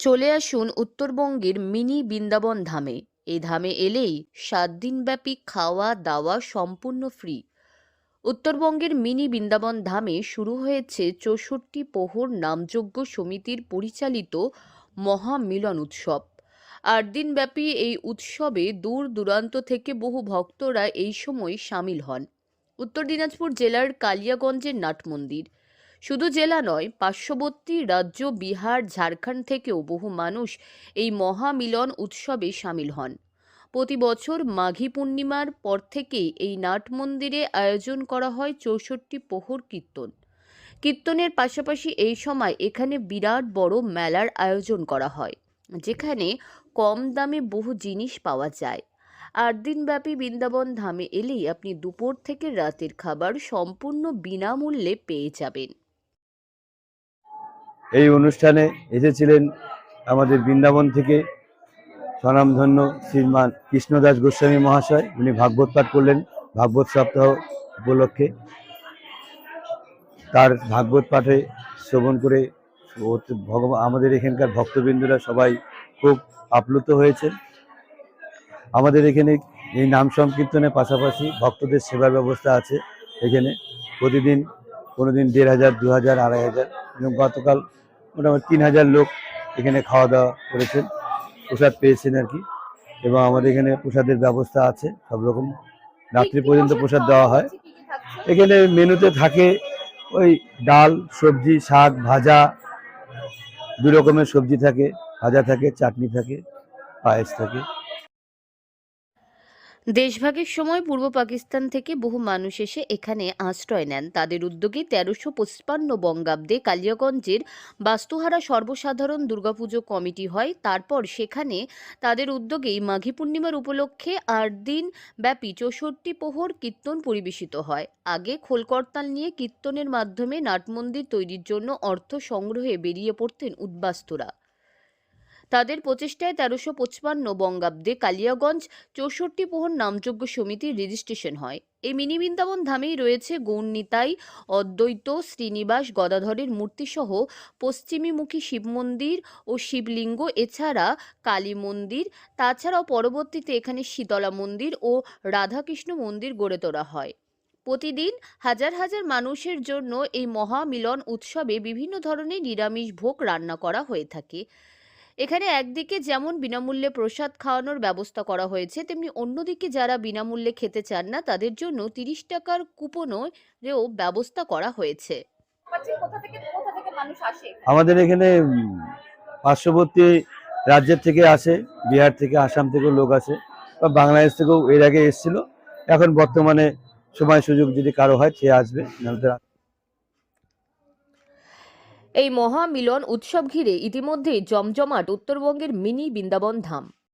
চলে আসুন উত্তরবঙ্গের মিনি বৃন্দাবন ধামে। এই ধামে এলেই সাত দিনব্যাপী খাওয়া, দাওয়া সম্পূর্ণ ফ্রি। উত্তরবঙ্গের মিনি বৃন্দাবন ধামে শুরু হয়েছে চৌষট্টি প্রহর নামযজ্ঞ সমিতির পরিচালিত মহামিলন উৎসব। আট দিনব্যাপী এই উৎসবে দূর দূরান্ত থেকে বহু ভক্তরা এই সময় সামিল হন। উত্তর দিনাজপুর জেলার কালিয়াগঞ্জের নাট মন্দির শুধু জেলা নয়, পার্শ্ববর্তী রাজ্য, বিহার, ঝাড়খণ্ড থেকেও বহু মানুষ এই মহামিলন উৎসবে সামিল হন। প্রতি বছর মাঘী পূর্ণিমার পর থেকেই এই নাট মন্দিরে আয়োজন করা হয় চৌষট্টি প্রহর কীর্তন। কীর্তনের পাশাপাশি এই সময় এখানে বিরাট বড় মেলার আয়োজন করা হয়, যেখানে কম দামে বহু জিনিস পাওয়া যায়। আট দিনব্যাপী বৃন্দাবন ধামে এলেই আপনি দুপুর থেকে রাতের খাবার সম্পূর্ণ বিনামূল্যে পেয়ে যাবেন। এই অনুষ্ঠানে এসেছিলেন আমাদের বৃন্দাবন থেকে স্বনামধন্য শ্রীমান কৃষ্ণদাস গোস্বামী মহাশয়। উনি ভাগবত পাঠ করলেন, ভাগবত সপ্তাহ উপলক্ষে। তার ভাগবত পাঠে শ্রবণ করে ভগবান আমাদের এখানকার ভক্তবৃন্দরা সবাই খুব আপ্লুত হয়েছেন। আমাদের এখানে এই নাম সংকীর্তনের পাশাপাশি ভক্তদের সেবার ব্যবস্থা আছে এখানে। প্রতিদিন কোনো দিন দেড় হাজার দু হাজার আড়াই হাজার এবং গতকাল মোটামুটি তিন হাজার লোক এখানে খাওয়া দাওয়া করেছেন প্রসাদ পেয়েছেন আর কি। এবং আমাদের এখানে প্রসাদের ব্যবস্থা আছে সব রকম। রাত্রি পর্যন্ত প্রসাদ দেওয়া হয়। এখানে মেনুতে থাকে ওই ডাল সবজি শাক ভাজা দু রকমের সবজি থাকে ভাজা থাকে চাটনি থাকে পায়েস থাকে। দেশভাগের সময় পূর্ব পাকিস্তান থেকে বহু মানুষ এসে এখানে আশ্রয় নেন। তাদের উদ্যোগে তেরোশো পঁচপান্ন বঙ্গাব্দে কালিয়াগঞ্জের বাস্তুহারা সর্বসাধারণ দুর্গাপুজো কমিটি হয়। তারপর সেখানে তাদের উদ্যোগেই মাঘী পূর্ণিমার উপলক্ষে আট দিন ব্যাপী চৌষট্টি প্রহর কীর্তন পরিবেশিত হয়। আগে খোলকর্তাল নিয়ে কীর্তনের মাধ্যমে নাটমন্দির তৈরির জন্য অর্থ সংগ্রহে বেরিয়ে পড়তেন উদ্বাস্তুরা। তাদের প্রচেষ্টায় তেরোশো পঁচপান্ন বঙ্গাব্দে কালিয়াগঞ্জ চৌষট্টি পোহর নামযজ্ঞ সমিতির রেজিস্ট্রেশন হয়। এই মিনি বৃন্দাবন ধামেই রয়েছে গৌরনীতাই, অদ্বৈত, শ্রীনিবাস, গদাধরের মূর্তিসহ পশ্চিমীমুখী শিব মন্দির ও শিবলিঙ্গ, এছাড়া কালী মন্দির। তাছাড়াও পরবর্তীতে এখানে শীতলা মন্দির ও রাধাকৃষ্ণ মন্দির গড়ে তোলা হয়। প্রতিদিন হাজার হাজার মানুষের জন্য এই মহামিলন উৎসবে বিভিন্ন ধরনের নিরামিষ ভোগ রান্না করা হয়ে থাকে। এখানে একদিকে যেমন বিনামূল্যে প্রসাদ খাওয়ানোর ব্যবস্থা করা হয়েছে তেমনি অন্যদিকে যারা বিনামূল্যে খেতে চান না তাদের জন্য তিরিশ টাকার কুপনেরও ব্যবস্থা করা হয়েছে। পাচ্ছি কোথা থেকে কোথা থেকে মানুষ আসে আমাদের এখানে পার্শ্ববর্তী রাজ্যের থেকে আসে বিহার থেকে আসাম থেকেও লোক আসে বা বাংলাদেশ থেকেও এর আগে এসেছিল। এখন বর্তমানে সময় সুযোগ যদি কারও হয় সে আসবে এই মহামিলন উৎসব ঘিরে ইতিমধ্যেই জমজমাট উত্তরবঙ্গের মিনি বৃন্দাবন ধাম।